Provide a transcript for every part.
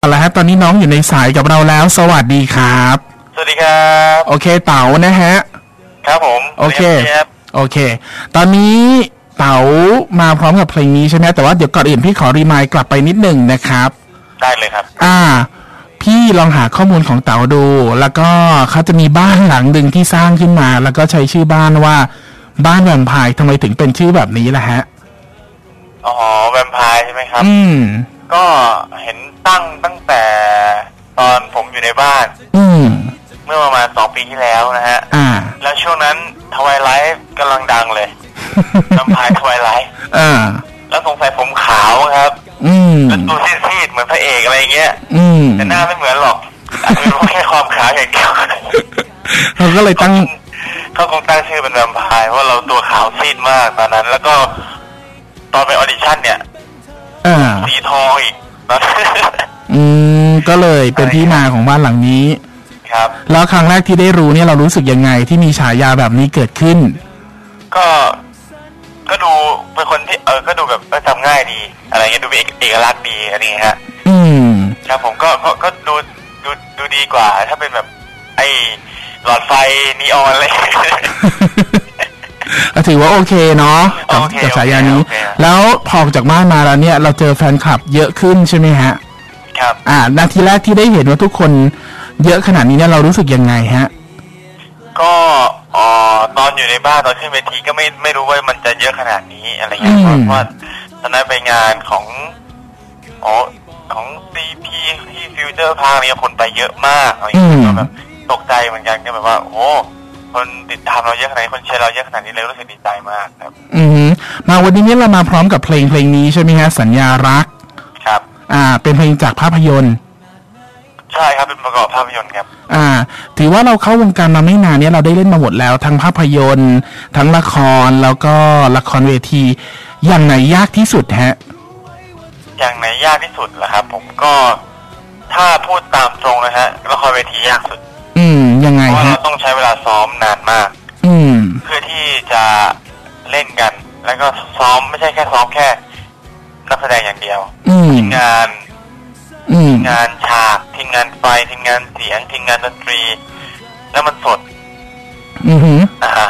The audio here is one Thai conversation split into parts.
เอาละฮะตอนนี้น้องอยู่ในสายกับเราแล้ว สวัสดีครับ สวัสดีครับ โอเคเต๋านะฮะ ครับผมโอเครียบโอเค ตอนนี้เต๋ามาพร้อมกับเพลงนี้ใช่ไหมแต่ว่าเดี๋ยวก่อนอื่นพี่ขอรีมายด์กลับไปนิดหนึ่งนะครับ ได้เลยครับ อ่า พี่ลองหาข้อมูลของเต๋าดู แล้วก็เขาจะมีบ้านหลังหนึ่งที่สร้างขึ้นมา แล้วก็ใช้ชื่อบ้านว่า บ้านแวมไพร์ทำไมถึงเป็นชื่อแบบนี้ล่ะฮะอ๋อแวมไพร์ใช่ไหมครับ อืม ก็เห็นตั้งตั้งแต่ตอนผมอยู่ในบ้าน อืมเมื่อประมาณสองปีที่แล้วนะฮะ อ่า แล้วช่วงนั้นทวายไลท์กำลังดังเลยแวมไพร์ทวายไลท์อ่า แล้วสงสัยผมขาวครับ อืม แล้วตัวซีดๆเหมือนพระเอกอะไรเงี้ย อืมแต่หน้าไม่เหมือนหรอกอาจจะเป็นเพราะแค่ความขาวอย่างเดียวเขาก็เลยตั้ง เขาคงตั้งชื่อเป็นแวมไพร์เพราะเราตัวขาวซีดมากตอนนั้น แล้วก็ตอนไปออดิชั่นเนี่ย อ่าสีทองอีกอืมก็เลยเป็นที่มาของบ้านหลังนี้ ครับ แล้วครั้งแรกที่ได้รู้เนี่ยเรารู้สึกยังไงที่มีฉายาแบบนี้เกิดขึ้น ก็ก็ดูเป็นคนที่เออก็ดูแบบเออจำง่ายดี อะไรเงี้ยดูเป็นเอกเอกลักษณ์ดีอะไรเงี้ยฮะอืมครับผมก็ก็ก็ดูดูดูดีกว่า ถ้าเป็นแบบ ไอหลอดไฟนีออนอะไรก็ถือว่าโอเคเนาะกับโอเคกับฉายานี้โอเคโอเค แล้วพอออกจากบ้านมาแล้วเนี่ยเราเจอแฟนคลับเยอะขึ้นใช่ไหมฮะ ครับ อ่านาทีแรกที่ได้เห็นว่าทุกคนเยอะขนาดนี้เนี่ยเรารู้สึกยังไงฮะ ก็อ๋อตอนอยู่ในบ้านตอนขึ้นเวทีก็ไม่ไม่รู้ว่ามันจะเยอะขนาดนี้อะไรเงี้ยอืมเพราะว่าตอนนั้นไปงานของอ๋อของซีพีที่ฟิวเจอร์พาร์คเนี่ยคนไปเยอะมากอะไรเงี้ยก็แบบตกใจเหมือนกันก็แบบว่า โอ้โห คนติดตามเราเยอะขนาดนี้คนเชียร์เราเยอะขนาดนี้เลยรู้สึกดีใจมากครับ อือหือมาวันนี้เนี่ยเรามาพร้อมกับเพลงเพลงนี้ใช่ไหมฮะสัญญารัก ครับ อ่า เป็นเพลงจากภาพยนตร์ ใช่ครับเป็นประกอบภาพยนตร์ครับ อ่า ถือว่าเราเข้าวงการมาไม่นานเนี่ยเราได้เล่นมาหมดแล้ว ทั้งภาพยนตร์ ทั้งละครแล้วก็ละครเวที อย่างไหนยากที่สุดฮะ อย่างไหนยากที่สุดล่ะครับ ผมก็ถ้าพูดตามตรงนะฮะละครเวทียากสุดอืมยังไง เพราะว่าฮะ เราต้องใช้เวลาซ้อมนานมาก อืม เพื่อที่จะเล่นกัน แล้วก็ซ้อมไม่ใช่แค่ซ้อมแค่ นักแสดงอย่างเดียวอืม ทีมงานอืมงานฉากทีมงานไฟทีมงานเสียงทีมงานดนตรี แล้วมันสดอือหือ อ่า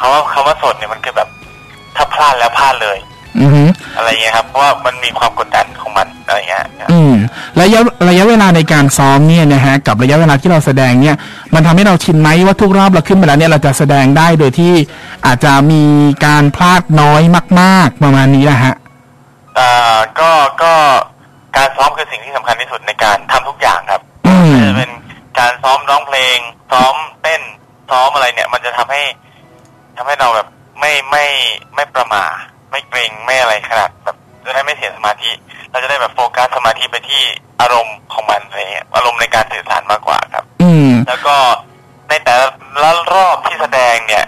คำว่าคำว่าสดเนี่ยมันคือแบบถ้าพลาดแล้วพลาดเลย อือหือ อะไรเงี้ยครับ เพราะว่ามันมีความกดดันของมัน อะไรเงี้ยครับอืมระยะระยะเวลาในการซ้อมเนี่ยนะฮะกับระยะเวลาที่เราแสดงเนี่ย มันทำให้เราชินไหมว่าทุกรอบเราขึ้นไปแล้วเนี่ยเราจะแสดงได้โดยที่อาจจะมีการพลาดน้อยมาก ๆ ประมาณนี้นะฮะอ่าก็ก็การซ้อมคือสิ่งที่สำคัญที่สุดในการทำทุกอย่างครับอืมไม่ว่าจะเป็นการซ้อมร้องเพลง ซ้อมเต้นซ้อมอะไรเนี่ย มันจะทำให้ทำให้เราแบบไม่ไม่ไม่ประมาทไม่เกรงไม่อะไรขนาดแบบ จะได้ไม่เสียสมาธิ เราจะได้แบบโฟกัสสมาธิไปที่อารมณ์ของมันอะไรเงี้ยอารมณ์ในการสื่อสารมากกว่าครับ อืมแล้วก็ในแต่ละรอบที่แสดงเนี่ย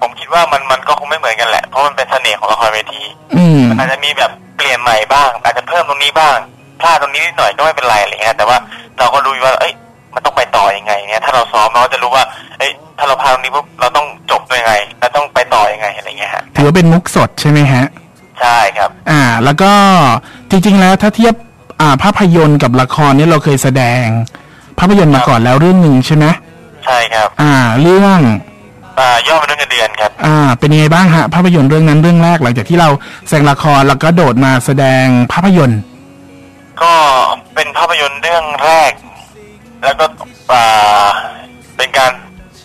ผมคิดว่ามันมันก็คงไม่เหมือนกันแหละ เพราะมันเป็นเสน่ห์ของละครเวทีอืมมันอาจจะมีแบบเปลี่ยนใหม่บ้าง อาจจะเพิ่มตรงนี้บ้างพลาดตรงนี้นิดหน่อยก็ไม่เป็นไรอะไรเงี้ยแต่ว่าเราก็รู้อยู่ว่าเอ้ยมันต้องไปต่อยังไงเนี่ยถ้าเราซ้อมเราก็จะรู้ว่าเอ้ยถ้าเราพลาดตรงนี้ปุ๊บเราต้องจบด้วยไงเราต้องไปต่อยังไงอะไรเงี้ยฮะถือว่าเป็นมุกสดใช่ไหมฮะ ใช่ครับ อ่า แล้วก็จริง ๆ แล้วถ้าเทียบอ่าภาพยนตร์กับละครเนี่ยเราเคยแสดง ภาพยนตร์มาก่อนแล้วเรื่องหนึ่งใช่ไหมใช่ครับ อ่า เรื่องอ่ายอดมนุษย์เงินเดือนครับ อ่า เป็นยังไงบ้างฮะภาพยนตร์เรื่องนั้นเรื่องแรกหลังจากที่เราแสดงละครแล้วก็โดดมาแสดงภาพยนตร์ ก็เป็นภาพยนตร์เรื่องแรก แล้วก็อ่าเป็นการ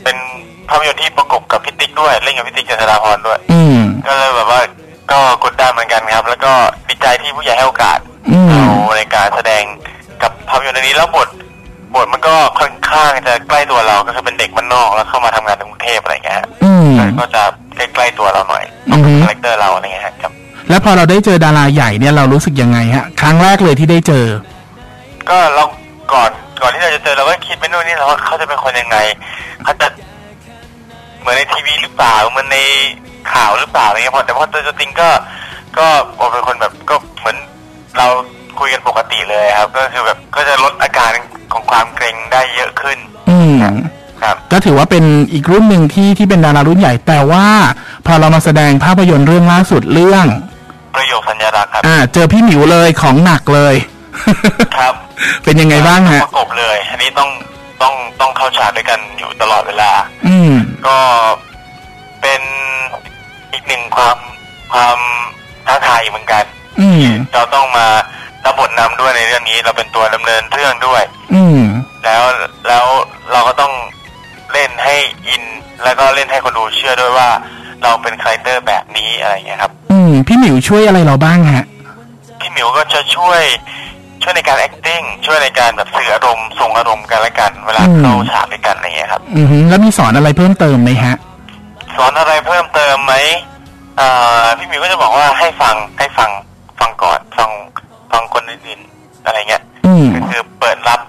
เป็นภาพยนตร์ที่ประกบกับพิติกด้วยเล่นกับพิติกเจษฎาพรด้วย อืม ก็เลยแบบว่า ก็กดดันเหมือนกันครับ แล้วก็ดีใจที่ผู้ใหญ่ให้โอกาสอืมเราในการแสดงกับภาพยนตร์เรื่องนี้แล้วบทบทมันก็ค่อนข้างจะใกล้ตัวเราก็คือเป็นเด็กมันนอกแล้วเข้ามาทำงานในกรุงเทพอะไรเงี้ยฮะอืมก็จะใกล้ๆตัวเราหน่อยอือฮึคาแรคเตอร์เราอะไรเงี้ยฮะครับ แล้วพอเราได้เจอดาราใหญ่เนี่ยเรารู้สึกยังไงฮะครั้งแรกเลยที่ได้เจอ ก็เราก่อนก่อนที่เราจะเจอเราก็คิดไปนู่นนี่แล้วว่าเขาจะเป็นคนยังไงเขาจะเหมือนในทีวีหรือเปล่าเหมือนใน ข่าวหรือเปล่าอะไรเงี้ยพอแต่พอเจอตัวจริงก็ก็เป็นคนแบบก็เหมือนเราคุยกันปกติเลยครับ ก็คือแบบก็จะลดอาการของความเกรงได้เยอะขึ้น อืมครับก็ถือว่าเป็นอีกรุ่นหนึ่งที่ที่เป็นดารารุ่นใหญ่แต่ว่า พอเรามาแสดงภาพยนตร์เรื่องล่าสุดเรื่อง ประโยคสัญญารักษ์ครับ อ่า เจอพี่หมิวเลยของหนักเลย ครับ เป็นยังไงบ้างฮะประกบเลย อันนี้ต้องต้องต้องเข้าฉากด้วยกันอยู่ตลอดเวลา อืมก็เป็นอีก หนึ่งความความท้าทายเหมือนกันอืมเราต้องมารับบทนำด้วยในเรื่องนี้เราเป็นตัวดำเนินเรื่องด้วย อืมแล้วแล้วเราก็ต้องเล่นให้อิน แล้วก็เล่นให้คนดูเชื่อด้วยว่า เราเป็นคาแรคเตอร์แบบนี้อะไรอย่างเงี้ยครับ อืมพี่หมิวช่วยอะไรเราบ้างฮะพี่หมิวก็จะช่วยช่วยในการ acting ช่วยในการแบบสื่ออารมณ์ส่งอารมณ์กันและกัน เวลาอืมเข้าฉากด้วยกันอะไรอย่างเงี้ยครับ อือฮึแล้วมีสอนอะไรเพิ่มเติมไหมฮะ สอนอะไรเพิ่มเติมไหมเอ่อ พี่หมิวก็จะบอกว่าให้ฟังให้ฟังฟังก่อนฟังฟังคนอื่นๆอะไรเงี้ยอืมก็คือเปิดรับ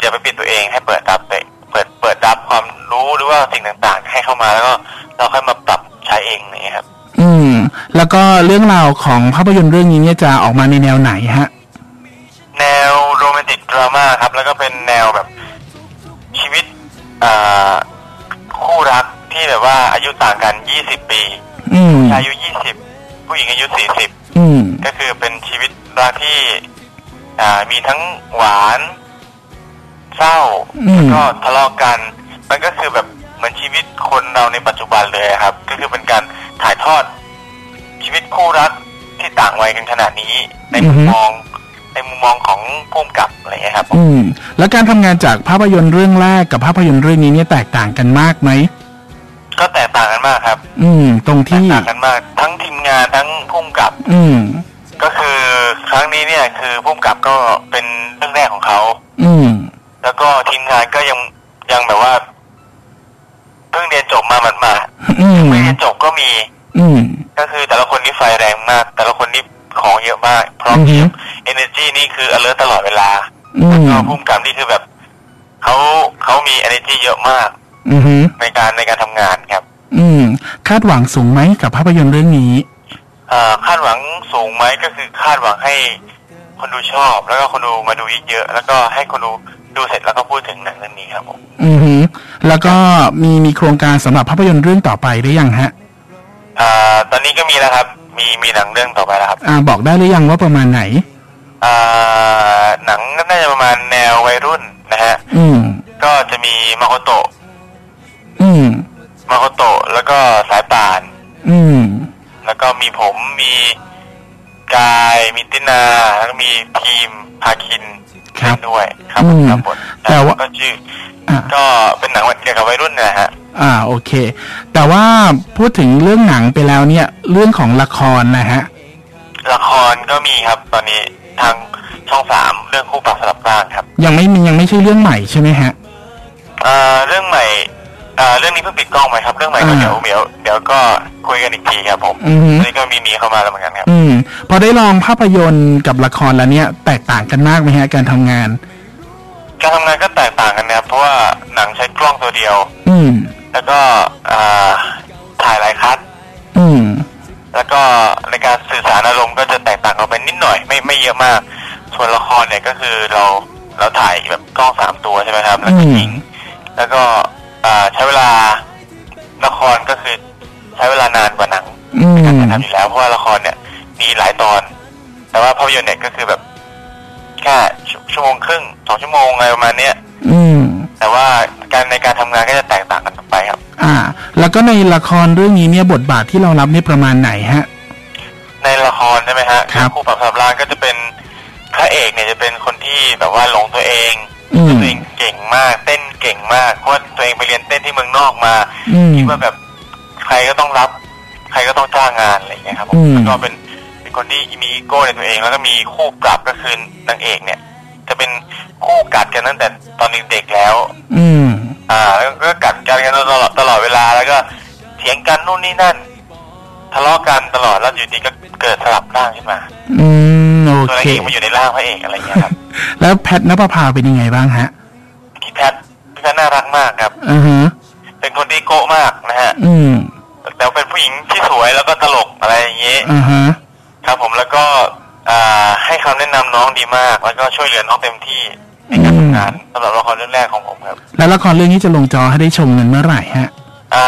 อย่าไปปิดตัวเองให้เปิดรับไปเปิดเปิดรับความรู้หรือว่าสิ่งต่างๆ ให้เข้ามาแล้วก็เราค่อยมาปรับใช้เองอย่างเงี้ยครับ อืม แล้วก็เรื่องราวของภาพยนตร์เรื่องนี้เนี่ยจะออกมาในแนวไหนฮะ แนวโรแมนติกดราม่าครับ แล้วก็เป็นแนวแบบชีวิตอ่าคู่รักที่แบบว่าอายุต่างกัน20ปี อืมอายุ20ผู้หญิงอายุ40อืมก็คือเป็นชีวิตรักที่อ่ามีทั้งหวาน เศร้าอืมแล้วก็ทะเลาะกัน มันก็คือแบบเหมือนชีวิตคนเราในปัจจุบันเลยครับ ก็คือเป็นการถ่ายทอด ชีวิตคู่รักที่ต่างวัยกันขนาดนี้ ในมุมมองในมุมมองของภูมิกับอะไรเงี้ยครับ อืม แล้วการทำงานจากภาพยนตร์เรื่องแรกกับภาพยนตร์เรื่องนี้เนี่ยแตกต่างกันมากไหม ก็แตกต่างกันมากครับ อืม ตรงแตกที่ต่างกันมาก ทั้งทีมงานทั้งภูมิกับ อืม ก็คือครั้งนี้เนี่ย คือภูมิกับก็เป็นเรื่องแรกของเขาอืม แล้วก็ทีมงานก็ยังยังแบบว่าเพิ่งเรียนจบมาหมาดอืมๆไม่เรียนจบก็มี อืม ก็คือแต่ละคนนี่ไฟแรงมาก แต่ละคนนี่ของเยอะมากพร้อมอือฮึเพียบ energy นี่คือ alert ตลอดเวลาอืมก็ภูมิกับนี่คือแบบเขาเขามี energy เยอะมาก อืมฮึในการในการทำงานครับ อืม คาดหวังสูงไหมกับภาพยนตร์เรื่องนี้เอ่อคาดหวังสูงไหมก็คือคาดหวังให้คนดูชอบ แล้วก็คนดูมาดูเยอะๆแล้วก็ให้คนดูดูเสร็จแล้วก็พูดถึงหนังเรื่องนี้ครับผมอือฮึแล้วก็มีมีโครงการสำหรับภาพยนตร์เรื่องต่อไปหรือยังฮะอ่าตอนนี้ก็มีแล้วครับ มีมีหนังเรื่องต่อไปแล้วครับ อ่าบอกได้หรือยังว่าประมาณไหนอ่าหนังน่าจะประมาณแนววัยรุ่นนะฮะ อืมก็จะมีมาโคโตะอืม มาโคโตะแล้วก็สายป่าน อืม แล้วก็มีผมมีกายมีตินา แล้วก็มีทีมพาคินครับเล่นด้วย ครับอืมครับบทแต่ว่าก็ชื่ออ่า ก็เป็นหนังเกี่ยวกับวัยรุ่นนะฮะ อ่าโอเค แต่ว่าพูดถึงเรื่องหนังไปแล้วเนี่ย เรื่องของละครนะฮะ ละครก็มีครับตอนนี้ทางช่องสามเรื่องคู่ปรับสลับร่างครับยังไม่มียังไม่ใช่เรื่องใหม่ใช่ไหมฮะอ่าเรื่องใหม่อ่า เรื่องนี้เพิ่งปิดกล้องไปครับ เรื่องใหม่ก็อ่าเดี๋ยวเดี๋ยวเดี๋ยวก็คุยกันอีกทีครับผมอือฮึอันนี้ก็มีมีเข้ามาแล้วเหมือนกันครับ อืมพอได้ลองภาพยนตร์กับละครแล้วเนี่ย แตกต่างกันมากไหมฮะการทำงาน การทำงานก็แตกต่างกันนะครับเพราะว่าหนังใช้กล้องตัวเดียว อืมแล้วก็อ่าถ่ายหลายคัดอืมแล้วก็ในการสื่อสารอารมณ์ก็จะแตกต่างกันไปนิดหน่อยไม่ไม่เยอะมาก ส่วนละครเนี่ยก็คือเราเราถ่ายแบบกล้องสามตัวใช่ไหมครับแล้วก็ยิงแล้วก็อ่า ใช้เวลาละครก็คือใช้เวลานานกว่าหนังอืมการถ่ายทำอยู่แล้วเพราะว่าละครเนี่ย มีหลายตอน แต่ว่าภาพยนตร์เนี่ยก็คือแบบแค่ชั่วชั่วโมงครึ่งสองชั่วโมงอะไรประมาณเนี้ยอืมแต่ว่าการในการทำงานก็จะแตกต่างกันออกไปครับ อ่า แล้วก็ในละครเรื่องนี้เนี่ยบทบาทที่เรารับเนี่ยประมาณไหนฮะ ในละครใช่ไหมฮะครับคู่ปรับสับรางก็จะเป็นพระเอกเนี่ยจะเป็นคนที่แบบว่าหลงตัวเองอืม ตัวเองเก่งมากเต้นเก่งมากเพราะว่าตัวเองไปเรียนเต้นที่เมืองนอกมาอืมคิดว่าแบบใครก็ต้องรับ ใครก็ต้องจ้างงานอะไรอย่างเงี้ยครับผอืมมแล้วก็เป็นเป็นคนที่มีอีโก้ในตัวเอง แล้วก็มีคู่ปรับก็คือนางเอกเนี่ย จะเป็นคู่กัดกันตั้งแต่ตอนเด็กๆแล้ว อืม อ่า แล้วก็กัดกันกันตลอดตลอดเวลาแล้วก็เถียงกันนู่นนี่นั่นทะเลาะกันตลอดแล้วอยู่ดีก็เกิดสลับร่างขึ้นมา อืม โอตัวนางเค เอกมาอยู่ในร่างพระเอกอะไรอย่างเงี้ยครับ แล้วแพทนภพาเป็นยังไงบ้างฮะพี่แพทพี่แพทน่ารักมากครับ อือฮะเป็นคนที่โก้มากนะฮะอืมแต่เป็นผู้หญิงที่สวยแล้วก็ตลกอะไรอย่างงี้ อือฮะครับผมแล้วก็อ่าให้คำแนะนำน้องดีมาก แล้วก็ช่วยเหลือน้องเต็มที่ในการทำงานสำหรับละครเรื่องแรกของผมครับแล้วละครเรื่องนี้จะลงจอให้ได้ชมกันเมื่อไหร่ฮะ อ่า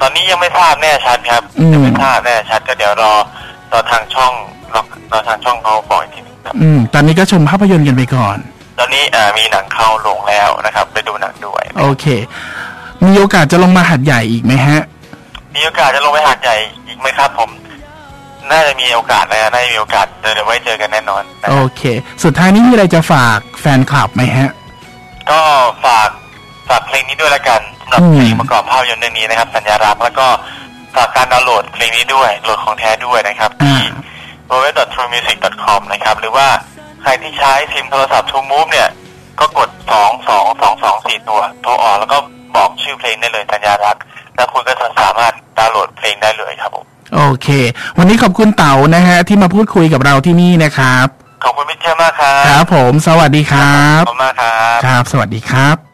ตอนนี้ยังไม่ทราบแน่ชัดครับอืม ยังไม่ทราบแน่ชัดก็เดี๋ยวรอ รอทางช่องรอรอทางช่องเขาบอกอีกทีหนึงครับอืม ตอนนี้ก็ชมภาพยนตร์กันไปก่อน ตอนนี้อ่ามีหนังเข้าโรงแล้วนะครับ ไปดูหนังด้วย โอเค มีโอกาสจะลงมาหัดใหญ่อีกไหมฮะ มีโอกาสจะลงไปหาดใหญ่อีกไหมครับ ผม น่าจะมีโอกาสนะน่าจะมีโอกาสเดี๋ยวเดี๋ยวไว้เจอกันแน่นอนนะโอครับเค สุดท้ายนี้มีอะไรจะฝากแฟนคลับไหมฮะ ก็ฝากฝากเพลงนี้ด้วยละกันสำหรับอืม เพลงประกอบภาพยนตร์เรื่องนี้นะครับ สัญญารักแล้วก็ ฝากการดาวน์โหลดเพลงนี้ด้วยโหลดของแท้ด้วยนะครับอ่าที่ www.truemusic.com นะครับหรือว่าใครที่ใช้ซิมโทรศัพท์ True Move เนี่ย ก็กดสองสองสองสองสี่ตัวโทรออกแล้วก็บอกชื่อเพลงได้เลยสัญญารัก แล้วคุณก็จะสามารถดาวน์โหลดเพลงได้เลยครับผมโอเค วันนี้ขอบคุณเต๋านะฮะที่มาพูดคุยกับเราที่นี่นะครับ ขอบคุณพี่เชื่อมากครับ ครับผม สวัสดีครับ ขอบคุณมากครับ ครับ สวัสดีครับ